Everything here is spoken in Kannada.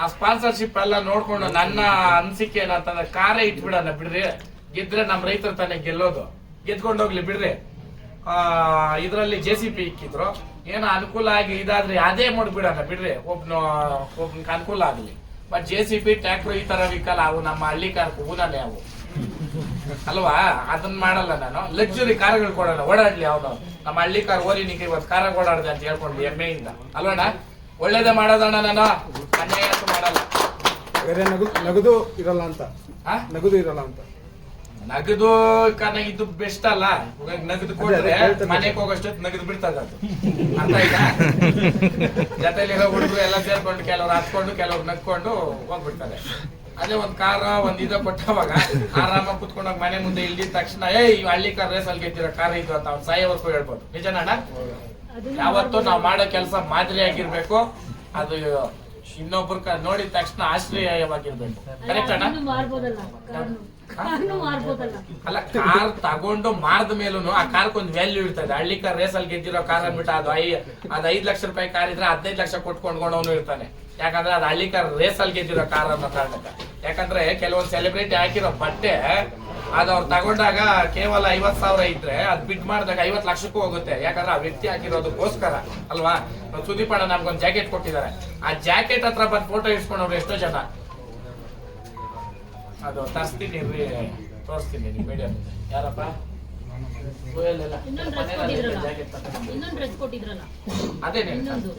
ಆ ಸ್ಪಾನ್ಸರ್ಶಿಪ್ ಎಲ್ಲ ನೋಡ್ಕೊಂಡು ನನ್ನ ಅನ್ಸಿಕೆ ಏನಂತಂದ್ರೆ ಕಾರೇ ಇಟ್ಬಿಡಲ್ಲ ಬಿಡ್ರಿ. ಗೆದ್ರೆ ನಮ್ಮ ರೈತರು ತಾನೇ ಗೆಲ್ಲೋದು. ಗೆದ್ಕೊಂಡು ಹೋಗ್ಲಿ ಬಿಡ್ರಿ. ಇದ್ರಲ್ಲಿ ಜೆ ಸಿ ಪಿ ಇಕ್ಕಿದ್ರು. ಏನೋ ಅನುಕೂಲ ಆಗಿ ಇದಾದ್ರೆ ಅದೇ ಮಾಡ್ಬಿಡಣ ಬಿಡ್ರಿ. ಒಬ್ನ ಒಬ್ನಿಗೆ ಅನುಕೂಲ ಆಗ್ಲಿ. But J C B tractor ಈ ತರ ವಿಕಲ್ ಅವು ನಮ್ಮ ಹಳ್ಳಿ ಕಾರ್ ಹೂನಾನೆ ಅವು. ಅಲ್ವಾ? ಅದನ್ನ ಮಾಡಲ್ಲ ನಾನು. ಲಕ್ಸುರಿ ಕಾರ್ಗಳು ಕೊಡೋಣ ಓಡಾಡ್ಲಿ ಅವನು. ನಮ್ಮ ಹಳ್ಳಿ ಕಾರ್ ಓರಿ ನಿಂಗೆ ಇವತ್ತು ಕಾರ ಓಡಾಡ್ದೆ ಅಂತ ಹೇಳ್ಕೊಂಡು ಹೆಮ್ಮೆಯಿಂದ. ಅಲ್ವಣ್ಣ? ಒಳ್ಳೇದೇ ಮಾಡೋದಣ್ಣ ನಾನು. ಬೇರೆ ನಗದು ನಗದು ಇರಲ್ಲ ಅಂತ. ಆ? ನಗದು ಇರಲ್ಲ ಅಂತ. ನಗದು ಕನ ಇದು ಬೆಸ್ಟ್ ಅಲ್ಲ. ಇವಾಗ ನಗದು ಕೊಟ್ರೆ. ಮನೆಗೆ ಹೋಗೋಷ್ಟೊತ್ತು ನಗದು ಬಿಡ್ತದ ಅದು. ಅರ್ಥ ಆಯ್ತಾ? ಜೊತೆಲಿರೋ ಹುಡುಗರು ಎಲ್ಲ ಸೇರ್ಕೊಂಡು ಕೆಲವ್ರು ಹತ್ಕೊಂಡು ಕೆಲವ್ರು ನಗ್ಕೊಂಡು ಹೋಗ್ಬಿಡ್ತಾರೆ. ಅದೇ ಒಂದ್ ಕಾರ ಒಂದ್ ಇದ ಕೊಟ್ಟವಾಗ ಆರಾಮಾಗಿ ಕುತ್ಕೊಂಡೋಗ್ ಮನೆ ಮುಂದೆ ಇಲ್ದಿದ ತಕ್ಷಣ ಏ ಈ ಹಳ್ಳಿ ಕಾರ್ ರೇಸ್ ಅಲ್ಲಿ ಗೆದ್ದಿರೋ ಕಾರ್ ಇದು ಅಂತ ಅವ್ನು ಸಾಯೋವರೆಗೂ ಹೇಳ್ಬೋದು. ನಿಜನಣ್ಣ ಯಾವತ್ತೂ ನಾವು ಮಾಡೋ ಕೆಲಸ ಮಾದರಿ ಆಗಿರ್ಬೇಕು ಅದು ಇನ್ನೊಬ್ರ ನೋಡಿದ ತಕ್ಷಣ ಆಶ್ರಯವಾಗಿರ್ಬೇಕು. ಕರೆಕ್ಟ್ ಅಣ್ಣ? ಅಲ್ಲ ಕಾರ್ ತಗೊಂಡು ಮಾರ್ದ ಮೇಲೂ ಆ ಕಾರ್ ಒಂದು ವ್ಯಾಲ್ಯೂ ಇರ್ತದೆ. ಹಳ್ಳಿ ಕಾರ್ ರೇಸ್ ಅಲ್ಲಿ ಗೆದ್ದಿರೋ ಕಾರ್ ಅಂದ್ಬಿಟ್ಟು ಅದು ಐ ಅದ್ ಐದ್ ಲಕ್ಷ ರೂಪಾಯಿ ಕಾರ್ ಇದ್ರೆ ಹದಿನೈದು ಲಕ್ಷ ಕೊಟ್ಕೊಂಡ್ಕೊಂಡವನು ಇರ್ತಾನೆ. ಯಾಕಂದ್ರೆ ಅದು ಹಳ್ಳಿ ಕಾರ್ ರೇಸ್ ಅಲ್ಲಿ ಗೆದ್ದಿರೋ ಕಾರ್ ಅನ್ನೋ ಕಾರಣಕ್ಕೆ ಯಾಕಂದ್ರೆ ಕೆಲವೊಂದು ಸೆಲೆಬ್ರಿಟಿ ಹಾಕಿರೋ ಬಟ್ಟೆ ಅದು ಅವ್ರು ತಗೊಂಡಾಗ ಕೇವಲ ಐವತ್ ಸಾವಿರ ಇದ್ರೆ ಅದ್ ಬಿಟ್ ಮಾಡಿದಾಗ ಐವತ್ ಲಕ್ಷಕ್ಕೂ ಹೋಗುತ್ತೆ. ಯಾಕಂದ್ರೆ ಆ ವ್ಯಕ್ತಿ ಹಾಕಿರೋದಕ್ಕೋಸ್ಕರ ಅಲ್ವಾ? ಸುದೀಪ್ ಅಣ್ಣ ನಮ್ಗೊಂದು ಜಾಕೆಟ್ ಕೊಟ್ಟಿದ್ದಾರೆ. ಆ ಜಾಕೆಟ್ ಹತ್ರ ಬಂದ್ ಫೋಟೋ ಇಡ್ಸ್ಕೊಂಡವ್ರು ಎಷ್ಟೋ ಜನ. ಅದು ತರಿಸ್ತೀನಿ ತೋರಿಸ್ತೀನಿ ನಿಮ್ ಮೀಡಿಯಾ ಯಾರಪ್ಪ? ಅದೇನೆ. ಇನ್ನೊಂದು.